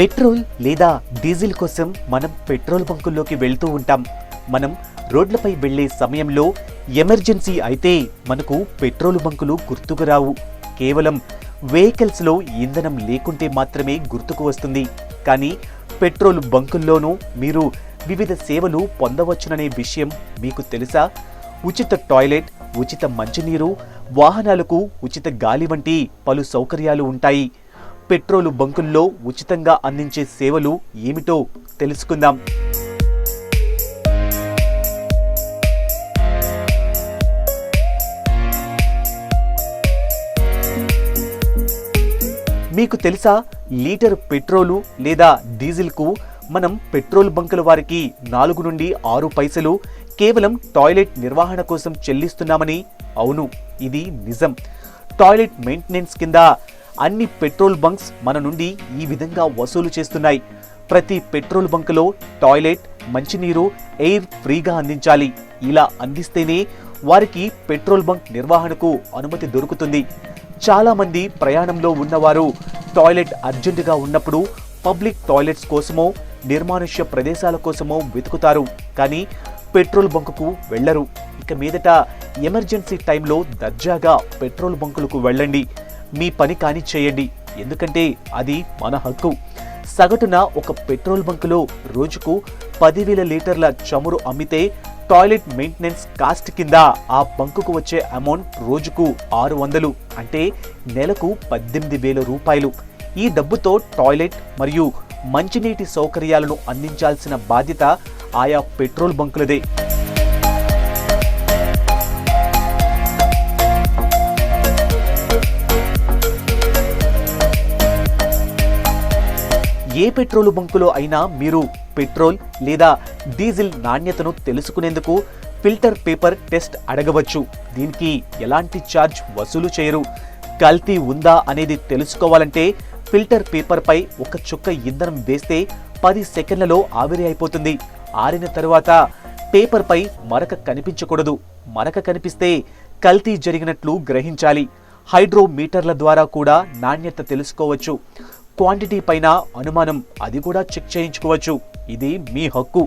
Petrol లేదా diesel కోసం మనం పెట్రోల్ బంకుల్లోకి వెళ్తూ ఉంటాం. మనం రోడ్లపై వెళ్ళే సమయంలో ఎమర్జెన్సీ అయితే మనకు పెట్రోల్ బంకులు గుర్తుకు రావు. కేవలం వెహికల్స్లో ఇంధనం లేకుంటే మాత్రమే గుర్తుకు వస్తుంది. కానీ పెట్రోల్ బంకుల్లోనూ మీరు వివిధ సేవలు పొందవచ్చుననే విషయం మీకు తెలుసా? ఉచిత టాయిలెట్ ఉచిత మంచినీరు వాహనాలకు ఉచిత గాలి వంటి పలు సౌకర్యాలు ఉంటాయి. పెట్రోలు బంకుల్లో ఉచితంగా అందించే సేవలు ఏమిటో తెలుసుకుందాం. మీకు తెలుసా లీటర్ పెట్రోలు లేదా డీజిల్కు మనం పెట్రోల్ బంకుల వారికి నాలుగు నుండి ఆరు పైసలు కేవలం టాయిలెట్ నిర్వహణ కోసం చెల్లిస్తున్నామని? అవును ఇది నిజం. టాయిలెట్ మెయింటెనెన్స్ కింద అన్ని పెట్రోల్ బంక్స్ మన నుండి ఈ విధంగా వసూలు చేస్తున్నాయి. ప్రతి పెట్రోల్ బంకులో టాయిలెట్ మంచినీరు ఎయిర్ ఫ్రీగా అందించాలి. ఇలా అందిస్తేనే వారికి పెట్రోల్ బంక్ నిర్వహణకు అనుమతి దొరుకుతుంది. చాలామంది ప్రయాణంలో ఉన్నవారు టాయిలెట్ అర్జెంటుగా ఉన్నప్పుడు పబ్లిక్ టాయిలెట్స్ కోసమో నిర్మానుష్య ప్రదేశాల కోసమో వెతుకుతారు. కానీ పెట్రోల్ బంకుకు వెళ్ళరు ఇక మీదట ఎమర్జెన్సీ టైంలో దర్జాగా పెట్రోల్ బంకులకు వెళ్ళండి. మీ పని కాని చేయండి. ఎందుకంటే అది మన హక్కు. సగటున ఒక పెట్రోల్ బంకులో రోజుకు పదివేల లీటర్ల చమురు అమ్మితే టాయిలెట్ మెయింటెనెన్స్ కాస్ట్ కింద ఆ బంకుకు వచ్చే అమౌంట్ రోజుకు ఆరు వందలు. అంటే నెలకు పద్దెనిమిది వేల రూపాయలు. ఈ డబ్బుతో టాయిలెట్ మరియు మంచినీటి సౌకర్యాలను అందించాల్సిన బాధ్యత ఆయా పెట్రోల్ బంకులదే. ఏ పెట్రోల్ బంకులో అయినా మీరు పెట్రోల్ లేదా డీజిల్ నాణ్యతను తెలుసుకునేందుకు ఫిల్టర్ పేపర్ టెస్ట్ అడగవచ్చు. దీనికి ఎలాంటి ఛార్జ్ వసూలు చేయరు. కల్తీ ఉందా అనేది తెలుసుకోవాలంటే ఫిల్టర్ పేపర్పై ఒక చుక్క ఇంధనం వేస్తే పది సెకండ్లలో ఆవిరి అయిపోతుంది. ఆరిన తరువాత పేపర్పై మరక కనిపించకూడదు. మరక కనిపిస్తే కల్తీ జరిగినట్లు గ్రహించాలి. హైడ్రోమీటర్ల ద్వారా కూడా నాణ్యత తెలుసుకోవచ్చు. క్వాంటిటీ పైన అనుమానం అది కూడా చెక్ చేయించుకోవచ్చు. ఇది మీ హక్కు.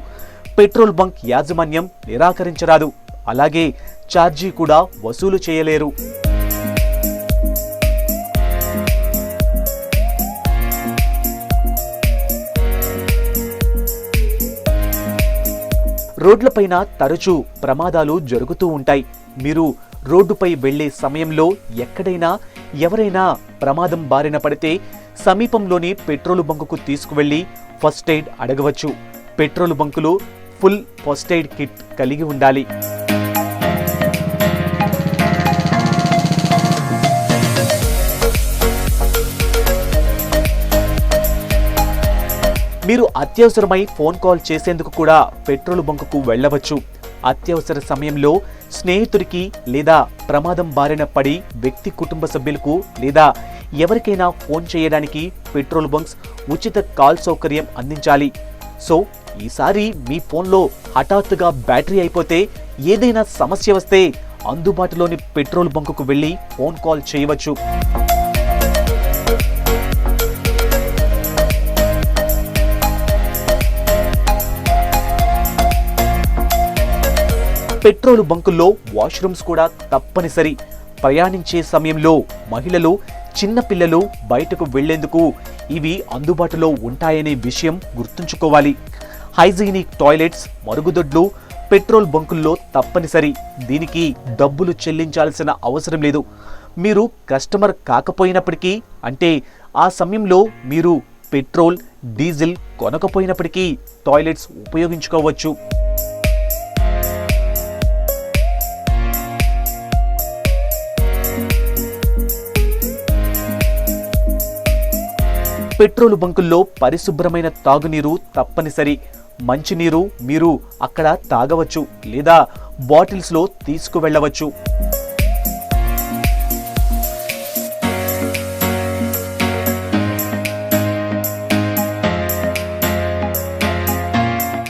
పెట్రోల్ బంక్ యాజమాన్యం నిరాకరించరాదు. అలాగే ఛార్జీ కూడా వసూలు చేయలేరు. రోడ్లపైన తరచూ ప్రమాదాలు జరుగుతూ ఉంటాయి. మీరు రోడ్డుపై వెళ్ళే సమయంలో ఎక్కడైనా ఎవరైనా ప్రమాదం బారిన పడితే సమీపంలోని పెట్రోల్ బంకుకు తీసుకువెళ్ళి ఫస్ట్ ఎయిడ్ అడగవచ్చు. పెట్రోల్ బంకులు ఫుల్ ఫస్ట్ ఎయిడ్ కిట్ కలిగి ఉండాలి. మీరు అత్యవసరమై ఫోన్ కాల్ చేసేందుకు కూడా పెట్రోల్ బంకుకు వెళ్ళవచ్చు. అత్యవసర సమయంలో స్నేహితుడికి లేదా ప్రమాదం బారిన పడి వ్యక్తి కుటుంబ సభ్యులకు లేదా ఎవరికైనా ఫోన్ చేయడానికి పెట్రోల్ బంక్స్ ఉచిత కాల్ సౌకర్యం అందించాలి. సో ఈసారి మీ ఫోన్లో హఠాత్తుగా బ్యాటరీ అయిపోతే ఏదైనా సమస్య వస్తే అందుబాటులోని పెట్రోల్ బంకుకు వెళ్ళి ఫోన్ కాల్ చేయవచ్చు. పెట్రోల్ బంకుల్లో వాష్రూమ్స్ కూడా తప్పనిసరి. ప్రయాణించే సమయంలో మహిళలు చిన్నపిల్లలు బయటకు వెళ్ళేందుకు ఇవి అందుబాటులో ఉంటాయనే విషయం గుర్తుంచుకోవాలి. హైజీనిక్ టాయిలెట్స్ మరుగుదొడ్లు పెట్రోల్ బంకుల్లో తప్పనిసరి. దీనికి డబ్బులు చెల్లించాల్సిన అవసరం లేదు. మీరు కస్టమర్ కాకపోయినప్పటికీ అంటే ఆ సమయంలో మీరు పెట్రోల్ డీజిల్ కొనకపోయినప్పటికీ టాయిలెట్స్ ఉపయోగించుకోవచ్చు. పెట్రోల్ బంకుల్లో పరిశుభ్రమైన తాగునీరు తప్పనిసరి. మంచినీరు మీరు అక్కడ తాగవచ్చు లేదా బాటిల్స్లో తీసుకువెళ్ళవచ్చు.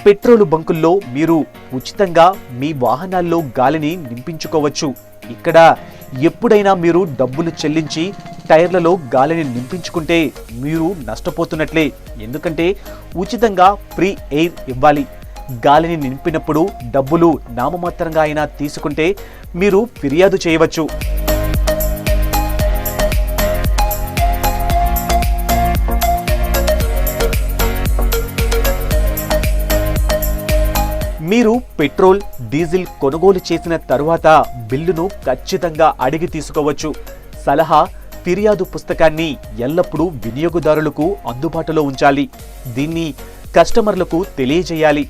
పెట్రోల్ బంకుల్లో మీరు ఉచితంగా మీ వాహనాల్లో గాలిని నింపించుకోవచ్చు. ఇక్కడ ఎప్పుడైనా మీరు డబ్బులు చెల్లించి టైర్లలో గాలిని నింపించుకుంటే మీరు నష్టపోతున్నట్లే. ఎందుకంటే ఉచితంగా ఫ్రీ ఎయిర్ ఇవ్వాలి. గాలిని నింపినప్పుడు డబ్బులు నామమాత్రంగా అయినా తీసుకుంటే మీరు ఫిర్యాదు చేయవచ్చు. మీరు పెట్రోల్ డీజిల్ కొనుగోలు చేసిన తరువాత బిల్లును ఖచ్చితంగా అడిగి తీసుకోవచ్చు. సలహా ఫిర్యాదు పుస్తకాన్ని ఎల్లప్పుడూ వినియోగదారులకు అందుబాటులో ఉంచాలి. దీన్ని కస్టమర్లకు తెలియజేయాలి.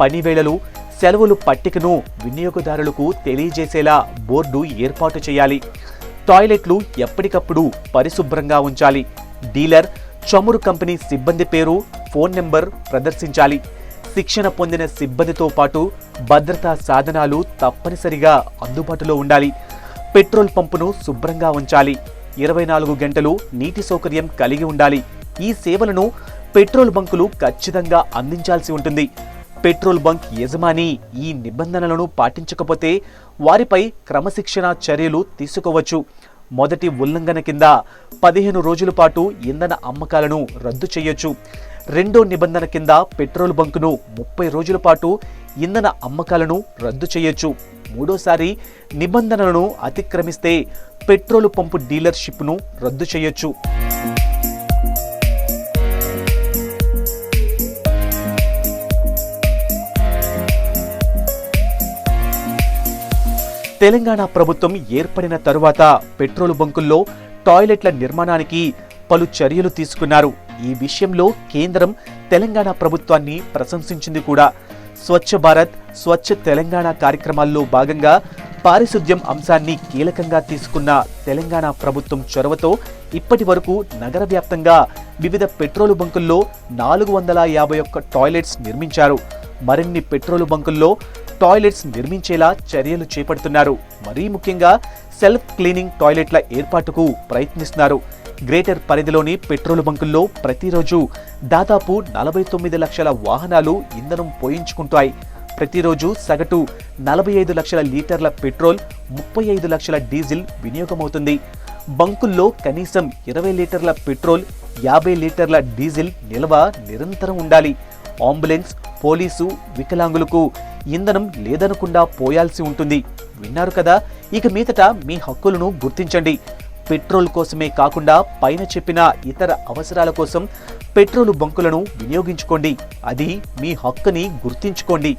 పనివేళలు సెలవులు పట్టికను వినియోగదారులకు తెలియజేసేలా బోర్డు ఏర్పాటు చేయాలి. టాయిలెట్లు ఎప్పటికప్పుడు పరిశుభ్రంగా ఉంచాలి. డీలర్ చమురు కంపెనీ సిబ్బంది పేరు ఫోన్ నెంబర్ ప్రదర్శించాలి. శిక్షణ పొందిన సిబ్బందితో పాటు భద్రతా సాధనాలు తప్పనిసరిగా అందుబాటులో ఉండాలి. పెట్రోల్ పంపును శుభ్రంగా ఉంచాలి. ఇరవై నాలుగు గంటలు నీటి సౌకర్యం కలిగి ఉండాలి. ఈ సేవలను పెట్రోల్ బంకులు ఖచ్చితంగా అందించాల్సి ఉంటుంది. పెట్రోల్ బంక్ యజమాని ఈ నిబంధనలను పాటించకపోతే వారిపై క్రమశిక్షణ చర్యలు తీసుకోవచ్చు. మొదటి ఉల్లంఘన కింద పదిహేను రోజుల పాటు ఇంధన అమ్మకాలను రద్దు చేయొచ్చు. రెండో నిబంధన కింద పెట్రోల్ బంకును ముప్పై రోజుల పాటు ఇంధన అమ్మకాలను రద్దు చేయొచ్చు. మూడోసారి నిబంధనలను అతిక్రమిస్తే పెట్రోల్ పంపు డీలర్షిప్ను రద్దు చేయొచ్చు. తెలంగాణ ప్రభుత్వం ఏర్పడిన తరువాత పెట్రోల్ బంకుల్లో టాయిలెట్ల నిర్మాణానికి పలు చర్యలు తీసుకున్నారు. ఈ విషయంలో కేంద్రం తెలంగాణ ప్రభుత్వాన్ని ప్రశంసించింది కూడా. స్వచ్ఛ భారత్ స్వచ్ఛ తెలంగాణ కార్యక్రమాల్లో భాగంగా పారిశుద్ధ్యం అంశాన్ని కీలకంగా తీసుకున్న తెలంగాణ ప్రభుత్వం చొరవతో ఇప్పటి వరకు నగర వ్యాప్తంగా వివిధ పెట్రోలు బంకుల్లో నాలుగు వందల యాభై ఒక్క టాయిలెట్స్ నిర్మించారు. మరిన్ని పెట్రోల్ బంకుల్లో టాయిలెట్స్ నిర్మించేలా చర్యలు చేపడుతున్నారు. మరీ ముఖ్యంగా సెల్ఫ్ క్లీనింగ్ టాయిలెట్ల ఏర్పాటుకు ప్రయత్నిస్తున్నారు. గ్రేటర్ పరిధిలోని పెట్రోల్ బంకుల్లో ప్రతిరోజు దాదాపు నలభై తొమ్మిది లక్షల వాహనాలు ఇంధనం పోయించుకుంటాయి. ప్రతిరోజు సగటు నలభై ఐదు లక్షల లీటర్ల పెట్రోల్ ముప్పై ఐదు లక్షల డీజిల్ వినియోగమవుతుంది. బంకుల్లో కనీసం ఇరవై లీటర్ల పెట్రోల్ యాభై లీటర్ల డీజిల్ నిల్వ నిరంతరం ఉండాలి. అంబులెన్స్ పోలీసు వికలాంగులకు ఇంధనం లేదనకుండా పోయాల్సి ఉంటుంది. విన్నారు కదా? ఇక మీదట మీ హక్కులను గుర్తించండి. పెట్రోల్ కోసమే కాకుండా పైన చెప్పిన ఇతర అవసరాల కోసం పెట్రోల్ బంకులను వినియోగించుకోండి. అది మీ హక్కుని గుర్తించుకోండి.